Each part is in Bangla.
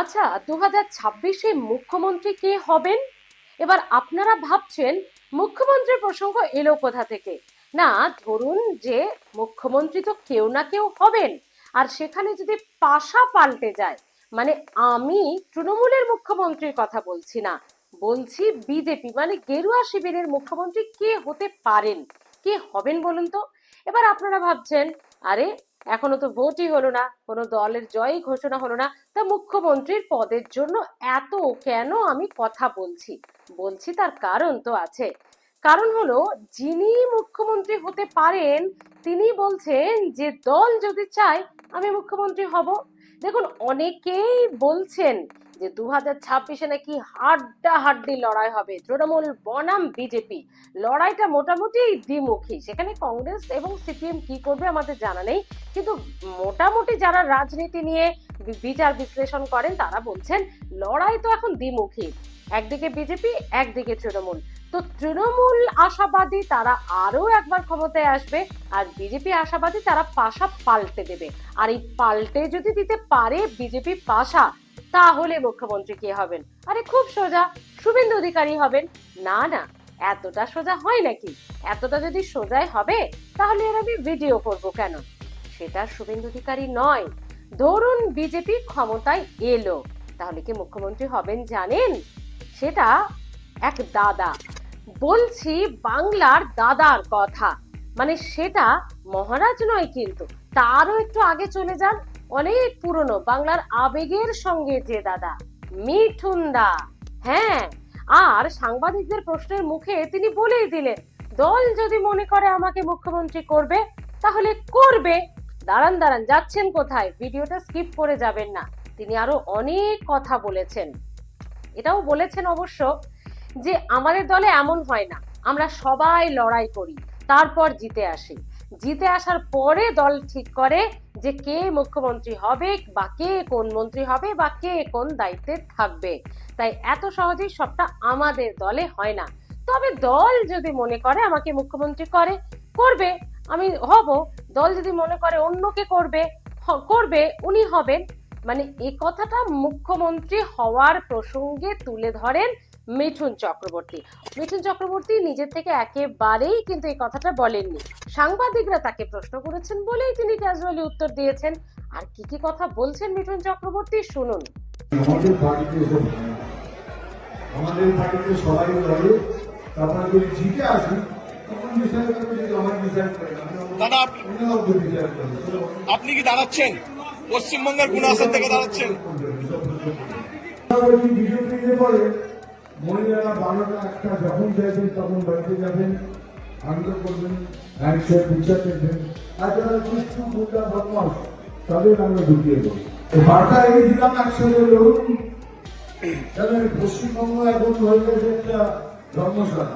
আচ্ছা দু হাজার ছাব্বিশে মুখ্যমন্ত্রী কে হবেন? এবার আপনারা ভাবছেন, মুখ্যমন্ত্রীর প্রসঙ্গ এলো কোথা থেকে? না, ধরুন যে মুখ্যমন্ত্রী তো কেউ না কেউ হবেন। আর সেখানে যদি পাশা পাল্টে যায় মানে আমি তৃণমূলের মুখ্যমন্ত্রীর কথা বলছি না, বলছি বিজেপি মানে গেরুয়া শিবিরের মুখ্যমন্ত্রী কে হতে পারেন? কে হবেন বলুন তো? এবার আপনারা ভাবছেন আরে, এখনও তো ভোটই হলো না, কোনো দলের জয়ই ঘোষণা হলো না। তা মুখ্যমন্ত্রীর পদের জন্য এত কেন আমি কথা বলছি? বলছি তার কারণ তো আছে। কারণ হলো, যিনি মুখ্যমন্ত্রী হতে পারেন, তিনি বলছেন যে দল যদি চায়, আমি মুখ্যমন্ত্রী হব। দেখুন, অনেকেই বলছেন যে দু হাজার ছাব্বিশে নাকি হাড্ডা হাড্ডি লড়াই হবে। তৃণমূল বনাম বিজেপি। লড়াইটা মোটামুটি দ্বিমুখী। সেখানে কংগ্রেস এবং সিপিএম কি করবে আমাদের জানা নেই। কিন্তু মোটামুটি যারা রাজনীতি নিয়ে বিচার বিশ্লেষণ করেন, তারা বলছেন লড়াই তো এখন দ্বিমুখী। একদিকে বিজেপি, একদিকে তৃণমূল। তো তৃণমূল আশাবাদী তারা আরও একবার ক্ষমতায় আসবে আর বিজেপি আশাবাদী তারা পাশা পাল্টে দেবে। আর এই পাল্টে যদি দিতে পারে বিজেপি পাশা তাহলে মুখ্যমন্ত্রী কে হবেন? আরে খুব সোজা, শুভেন্দু অধিকারী হবেন। না না, এতটা সোজা হয় নাকি? এতটা যদি সোজাই হবে, তাহলে এর আমি ভিডিও করব কেন? সেটা শুভেন্দু অধিকারী নয়। ধরুন বিজেপি ক্ষমতায় এলো, তাহলে কি মুখ্যমন্ত্রী হবেন জানেন? সেটা এক দাদা। বলছি বাংলার দাদার কথা। মানে সেটা মহারাজ নয় কিন্তু, তারও একটু আগে চলে যান। অনেক পুরনো বাংলার আবেগের সঙ্গে যে দাদা, মিঠুন দা। হ্যাঁ আর সাংবাদিকদের প্রশ্নের মুখে তিনি বলেই দিলেন, দল যদি মনে করে আমাকে মুখ্যমন্ত্রী করবে, তাহলে করবে। দাঁড়ান দাঁড়ান, যাচ্ছেন কোথায়? ভিডিওটা স্কিপ করে যাবেন না। তিনি আরও অনেক কথা বলেছেন। এটাও বলেছেন অবশ্য যে, আমাদের দলে এমন হয় না। আমরা সবাই লড়াই করি, তারপর জিতে আসি। জিতে আসার পরে দল ঠিক করে যে কে মুখ্যমন্ত্রী হবে বা কে কোন মন্ত্রী হবে বা কে কোন দায়িত্বে থাকবে। তাই এত সহজেই সবটা আমাদের দলে হয় না। তবে দল যদি মনে করে আমাকে মুখ্যমন্ত্রী করে, করবে। আমি হব। দল যদি মনে করে অন্যকে করবে করবে, উনি হবেন। মানে এই কথাটা মুখ্যমন্ত্রী হওয়ার প্রসঙ্গে তুলে ধরেন মিঠুন চক্রবর্তী। মিঠুন চক্রবর্তী নিজের থেকে একেবারেই কিন্তু এই কথাটা বলেননি। সাংবাদিকরা তাকে প্রশ্ন করেছেন বলেই তিনি ক্যাজুয়ালি উত্তর দিয়েছেন। আর কি কি কথা বলছেন মিঠুন চক্রবর্তী শুনুন। আমাদের পার্টিতে। আমাদের পার্টিতে সবাই লড়ে তারপরে যদি জিতে আসি তখন ডিসাইড করবে যদি আমার ডিসাইড করে দাদা, আপনি- কি দাঁড়াচ্ছেন? পশ্চিমবঙ্গের কোন আসন থেকে দাঁড়াচ্ছেন? বিজেপিতে পরে মহিলারা বারোটা একটা যখন তখন বাড়িতে যাবেন, আনন্দ করবেন হ্যান্ডশেক পিকচার দেখবেন। আর যারা কিছু তাদের আমরা ঢুকিয়ে দেবো। বার্তা এই দিলাম একসাথে পশ্চিমবঙ্গ এখন হয়ে গেছে একটা ধর্মশালা।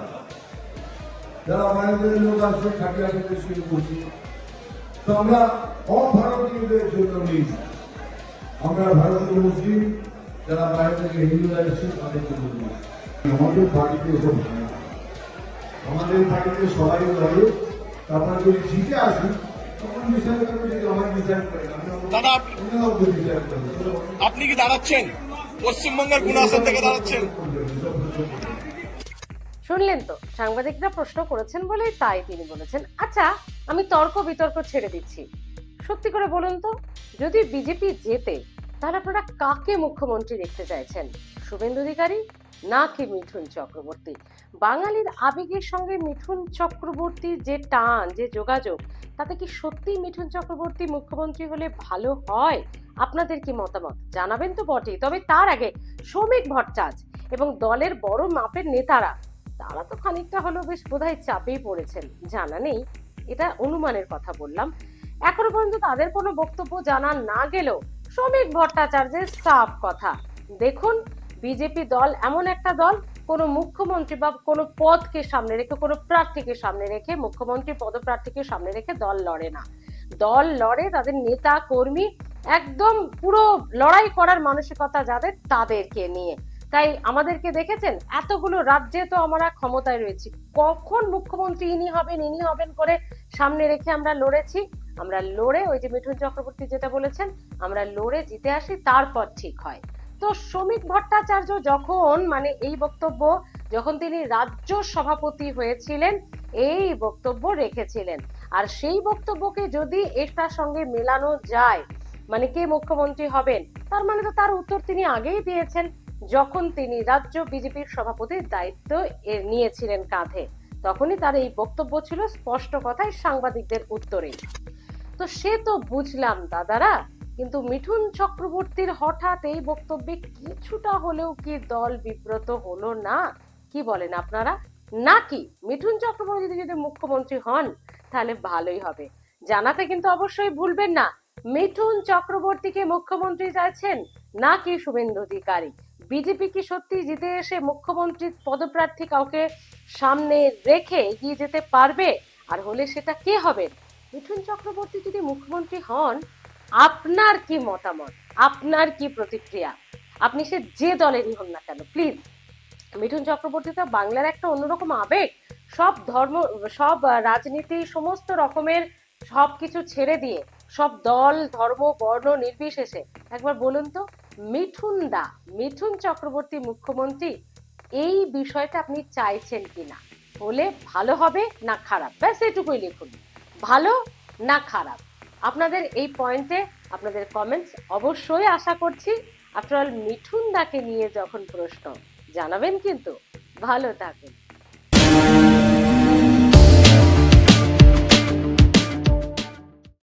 যারা বাইরের লোক আসবে আমাদের শুরু করছি। তো আমরা অভারতীয়দের জন্য আমরা ভারতীয় মুসলিম যারা বাইরে থেকে হিন্দুরা এসেছে তাদের জন্য আমাদের পার্টিতে এসব হয় না। আমাদের পার্টিতে সবাই লড়ে তারপরে যদি জিতে আসি তখন ডিসাইড করবে যদি আমার ডিসাইড করে দাদা, আপনি কি দাঁড়াচ্ছেন? পশ্চিমবঙ্গের কোন আসন থেকে দাঁড়াচ্ছেন? শুনলেন তো সাংবাদিকরা প্রশ্ন করেছেন বলে তাই তিনি বলেছেন। আচ্ছা আমি তর্ক বিতর্ক ছেড়ে দিচ্ছি। সত্যি করে বলুন তো যদি বিজেপি জেতে তাহলে আপনারা কাকে মুখ্যমন্ত্রী দেখতে চাইছেন? শুভেন্দু অধিকারী নাকি মিঠুন চক্রবর্তী? বাঙালির আবেগের সঙ্গে মিঠুন চক্রবর্তীর যে টান, যে যোগাযোগ, তাতে কি সত্যি মিঠুন চক্রবর্তী মুখ্যমন্ত্রী হলে ভালো হয়? আপনাদের কি মতামত? জানাবেন তো বটেই। তবে তার আগে শ্রমিক ভট্টাচ এবং দলের বড় মাপের নেতারা, তারা তো খানিকটা হলেও বেশ বোধহয় চাপেই পড়েছেন। জানা নেই, এটা অনুমানের কথা বললাম। এখনও পর্যন্ত তাদের কোনো বক্তব্য জানা না গেলেও শ্রমিক ভট্টাচার্যের সাফ কথা। দেখুন বিজেপি দল এমন একটা দল, কোনো মুখ্যমন্ত্রী বা কোনো পদকে সামনে রেখে, কোনো প্রার্থীকে সামনে রেখে, মুখ্যমন্ত্রী পদপ্রার্থীকে সামনে রেখে দল লড়ে না। দল লড়ে তাদের নেতা, কর্মী, একদম পুরো লড়াই করার মানসিকতা যাদের, তাদেরকে নিয়ে। তাই আমাদেরকে দেখেছেন, এতগুলো রাজ্যে তো আমরা ক্ষমতায় রয়েছি। কখন মুখ্যমন্ত্রী ইনি হবেন ইনি হবেন করে সামনে রেখে আমরা লড়েছি? আমরা লড়ে ওই যে মিঠুন চক্রবর্তী যেটা বলেছেন, আমরা লড়ে জিতে আসি, তারপর ঠিক হয়। তো শ্রমিক ভট্টাচার্য যখন মানে এই বক্তব্য, যখন তিনি রাজ্য সভাপতি হয়েছিলেন, এই বক্তব্য রেখেছিলেন। আর সেই বক্তব্যকে যদি এটার সঙ্গে মেলানো যায় মানে কে মুখ্যমন্ত্রী হবেন, তার মানে তো তার উত্তর তিনি আগেই দিয়েছেন, যখন তিনি রাজ্য বিজেপির সভাপতির দায়িত্ব নিয়েছিলেন কাঁধে। তখনই তার এই বক্তব্য ছিল স্পষ্ট কথায় সাংবাদিকদের উত্তরে। তো সে তো বুঝলাম, দাদারা। কিন্তু মিঠুন চক্রবর্তীর হঠাৎ এই বক্তব্যে কিছুটা হলেও কি দল বিব্রত হলো না? কি বলেন আপনারা? নাকি মিঠুন চক্রবর্তী যদি মুখ্যমন্ত্রী হন, তাহলে ভালোই হবে। জানাতে কিন্তু অবশ্যই ভুলবেন না। মিঠুন চক্রবর্তীকে মুখ্যমন্ত্রী চাইছেন? নাকি শুভেন্দু অধিকারী? বিজেপি কি সত্যি জিতে এসে মুখ্যমন্ত্রী পদপ্রার্থী কাউকে সামনে রেখে এগিয়ে যেতে পারবে? আর হলে সেটা কে হবেন মিঠুন চক্রবর্তী যদি মুখ্যমন্ত্রী হন, আপনার কি মতামত? আপনার কি প্রতিক্রিয়া? আপনি সে যে দলেরই হন না কেন প্লিজ মিঠুন চক্রবর্তী তো বাংলার একটা অন্যরকম আবেগ। সব ধর্ম, সব রাজনীতি, সমস্ত রকমের সব কিছু ছেড়ে দিয়ে, সব দল, ধর্ম, বর্ণ নির্বিশেষে, একবার বলুন তো মিঠুন দা মিঠুন চক্রবর্তী মুখ্যমন্ত্রী, এই বিষয়টা আপনি চাইছেন কিনা? হলে ভালো হবে না খারাপ? ব্যাস এটুকুই লিখুন। ভালো না খারাপ? আপনাদের এই পয়েন্টে আপনাদের কমেন্টস অবশ্যই আশা করছি। আফটার অল মিঠুন দাকে নিয়ে যখন প্রশ্ন জানাবেন কিন্তু ভালো থাকুন।